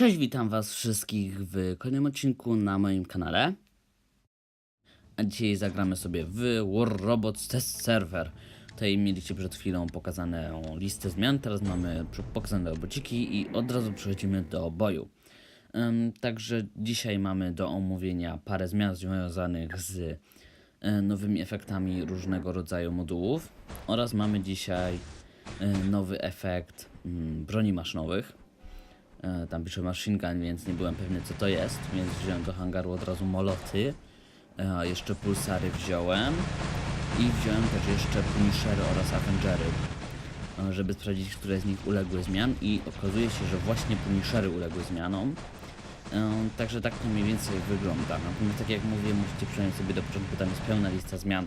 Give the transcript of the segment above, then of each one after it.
Cześć, witam was wszystkich w kolejnym odcinku na moim kanale. A dzisiaj zagramy sobie w War Robots Test Server. Tutaj mieliście przed chwilą pokazaną listę zmian, teraz mamy pokazane robociki i od razu przechodzimy do boju. Em, Także dzisiaj mamy do omówienia parę zmian związanych z e, nowymi efektami różnego rodzaju modułów oraz mamy dzisiaj e, nowy efekt mm, broni maszynowych. E, Tam pisze machine gun, więc nie byłem pewny co to jest, więc wziąłem do hangaru od razu moloty, e, a jeszcze pulsary wziąłem i wziąłem też jeszcze punishery oraz avengery, e, żeby sprawdzić, które z nich uległy zmian i okazuje się, że właśnie punishery uległy zmianom. Także tak to mniej więcej wygląda. Natomiast tak jak mówię, musicie przyjąć sobie do początku, tam jest pełna lista zmian,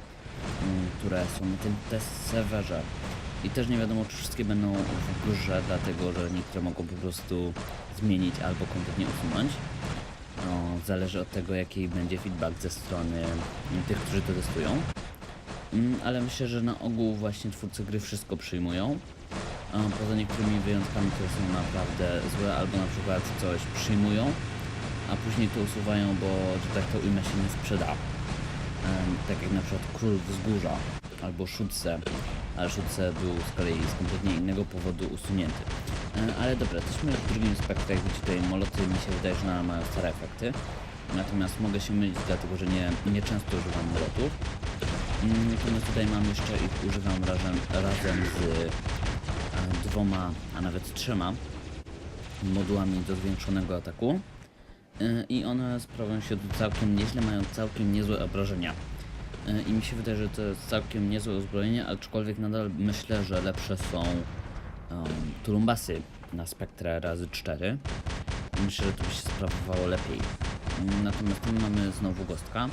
mm, które są na tym test serwerze. I też nie wiadomo, czy wszystkie będą w grze, dlatego że niektóre mogą po prostu zmienić albo kompletnie usunąć. No, zależy od tego, jaki będzie feedback ze strony tych, którzy to testują. Mm, Ale myślę, że na ogół właśnie twórcy gry wszystko przyjmują. Poza niektórymi wyjątkami, które są naprawdę złe, albo na przykład coś przyjmują, a później to usuwają, bo że tak to ujmę się nie sprzeda. Tak jak na przykład Król Wzgórza albo Szutce, ale Szutce był z kolei z kompletnie innego powodu usunięty. E, Ale dobra, jesteśmy w drugim spektrze, jak widzicie tutaj moloty mi się wydaje, że nadal mają stare efekty. Natomiast mogę się mylić, dlatego że nie, nie często używam molotów. Mm, Natomiast tutaj mam jeszcze ich używam razem, razem z e, dwoma, a nawet trzema modułami do zwiększonego ataku. E, I one sprawują się tu całkiem nieźle, mają całkiem niezłe obrażenia. E, I mi się wydaje, że to jest całkiem niezłe uzbrojenie, aczkolwiek nadal myślę, że lepsze są um, na spektrę razy 4. Myślę, że to by się sprawowało lepiej. Natomiast tu mamy znowu gostka.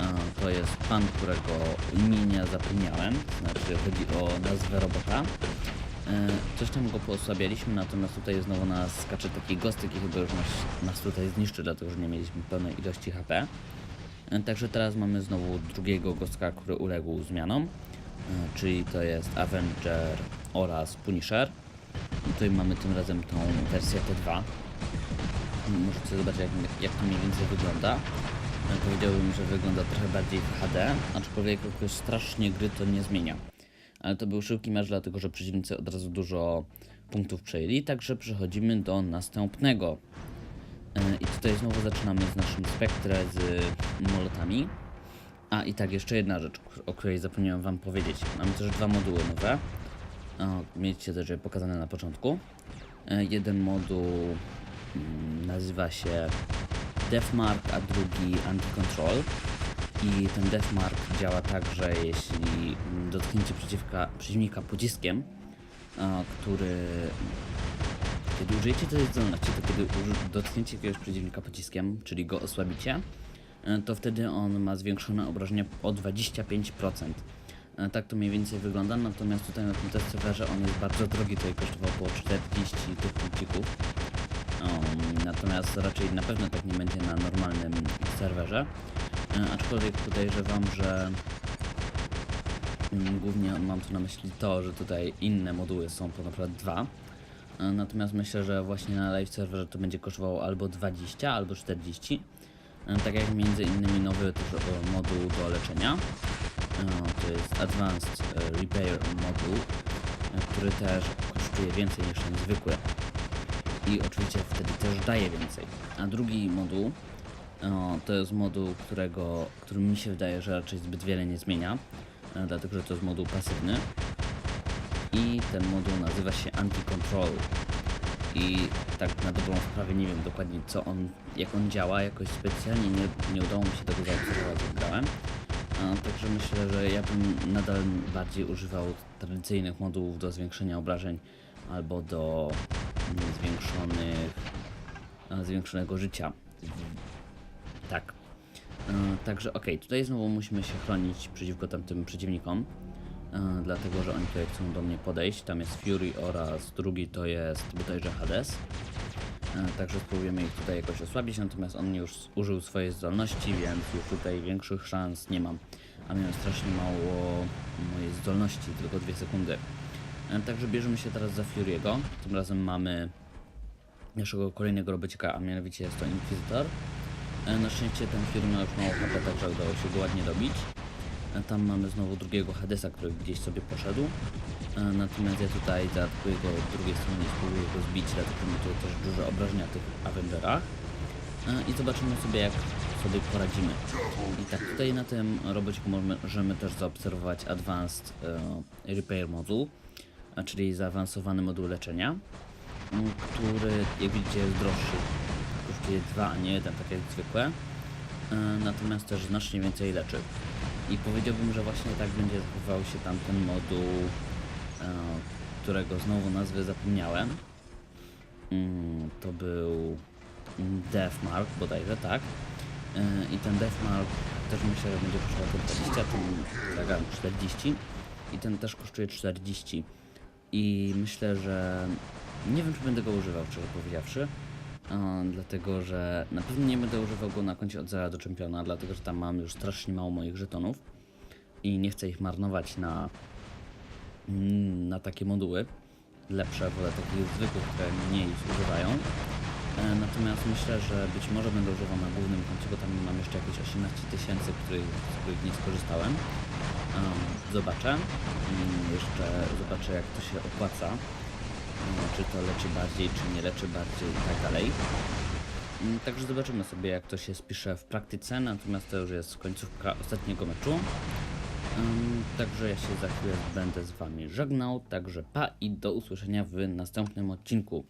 E, To jest pan, którego imienia zapomniałem, znaczy chodzi o nazwę robota. E, Coś tam go poosłabialiśmy, natomiast tutaj znowu nas skacze taki gostek i chyba już nas tutaj zniszczy, dlatego że nie mieliśmy pełnej ilości HP. Także teraz mamy znowu drugiego gostka, który uległ zmianom, e, czyli to jest Avenger oraz Punisher. Tutaj mamy tym razem tą wersję T2. Możecie zobaczyć jak, jak to mniej więcej wygląda. E, Powiedziałbym, że wygląda trochę bardziej w HD, aczkolwiek jakoś strasznie gry to nie zmienia. Ale to był szybki mecz, dlatego że przeciwnicy od razu dużo punktów przejęli, także przechodzimy do następnego. E, I tutaj znowu zaczynamy z naszym spektrem z molotami. A i tak, jeszcze jedna rzecz, o której zapomniałem Wam powiedzieć. Mamy też dwa moduły nowe. O, mieliście też pokazane na początku. E, Jeden moduł mm, nazywa się Deathmark, a drugi Anti-Control. I ten Deathmark działa tak, że jeśli dotknięcie przeciwka, przeciwnika pociskiem, który kiedy użyjecie tej zdolności, to kiedy dotknięcie jakiegoś przeciwnika pociskiem, czyli go osłabicie, e, to wtedy on ma zwiększone obrażenia o 25%. E, Tak to mniej więcej wygląda, natomiast tutaj na tym test serwerze on jest bardzo drogi, tutaj kosztował około 40 tych punkcików. Um, natomiast raczej na pewno tak nie będzie na normalnym serwerze. E, aczkolwiek podejrzewam, że mm, głównie mam tu na myśli to, że tutaj inne moduły są przykład dwa. E, Natomiast myślę, że właśnie na live serwerze to będzie kosztowało albo 20, albo 40. E, Tak jak między innymi nowy też moduł do leczenia. E, To jest Advanced Repair moduł, który też kosztuje więcej niż ten zwykły. I oczywiście wtedy też daje więcej. A drugi moduł to jest moduł, którego, który mi się wydaje, że raczej zbyt wiele nie zmienia, dlatego że to jest moduł pasywny. I ten moduł nazywa się Anti-Control. I tak na dobrą sprawę nie wiem dokładnie co on, jak on działa, jakoś specjalnie nie, nie udało mi się tego zaobserwować jak grałem. Także myślę, że ja bym nadal bardziej używał tradycyjnych modułów do zwiększenia obrażeń albo do mm, zwiększonych, zwiększonego życia. Tak. Także okej, tutaj znowu musimy się chronić przeciwko tamtym przeciwnikom. E, Dlatego, że oni tutaj chcą do mnie podejść. Tam jest Fury oraz drugi to jest bodajże Hades. E, Także spróbujemy ich tutaj jakoś osłabić, natomiast on już użył swojej zdolności, więc już tutaj większych szans nie mam. A miałem strasznie mało mojej zdolności, tylko dwie sekundy. E, Także bierzemy się teraz za Fury'ego. Tym razem mamy naszego kolejnego robocika, a mianowicie jest to Inkwizytor. E, Na szczęście ten film ma już mało HP, także udało się go ładnie dobić. Tam mamy znowu drugiego Hadesa, który gdzieś sobie poszedł. E, Natomiast ja tutaj zaatakuję go od drugiej strony i spróbuję go zbić, dlatego tutaj też duże obrażenia tych Avengerach. E, I zobaczymy sobie jak sobie poradzimy. I tak tutaj na tym robociku możemy też zaobserwować Advanced e, Repair Module, czyli zaawansowany moduł leczenia, który jak widzicie jest droższy. Kosztuje 2, a nie 1, tak jak zwykłe. E, Natomiast też znacznie więcej leczy. I powiedziałbym, że właśnie tak będzie zachowywał się tamten moduł, e, którego znowu nazwy zapomniałem. Mm, To był Deathmark bodajże, tak. E, I ten Deathmark też myślę, że będzie kosztował te 20, ten zagram 40 i ten też kosztuje 40. I myślę, że nie wiem, czy będę go używał, szczerze powiedziawszy. Dlatego, że na pewno nie będę używał go na koncie od zera do czempiona, dlatego, że tam mam już strasznie mało moich żetonów i nie chcę ich marnować na, na takie moduły lepsze, wolę takich zwykłych, które mniej zużywają. E, Natomiast myślę, że być może będę używał na głównym koncie, bo tam mam jeszcze jakieś 18 tysięcy, których, z których nie skorzystałem. Em, Zobaczę. Mm, Jeszcze zobaczę, jak to się opłaca. Mm, Czy to leczy bardziej, czy nie leczy bardziej i tak dalej. Mm, Także zobaczymy sobie, jak to się spisze w praktyce. Natomiast to już jest końcówka ostatniego meczu. Ym, Także ja się za chwilę będę z Wami żegnał. Także pa i do usłyszenia w następnym odcinku.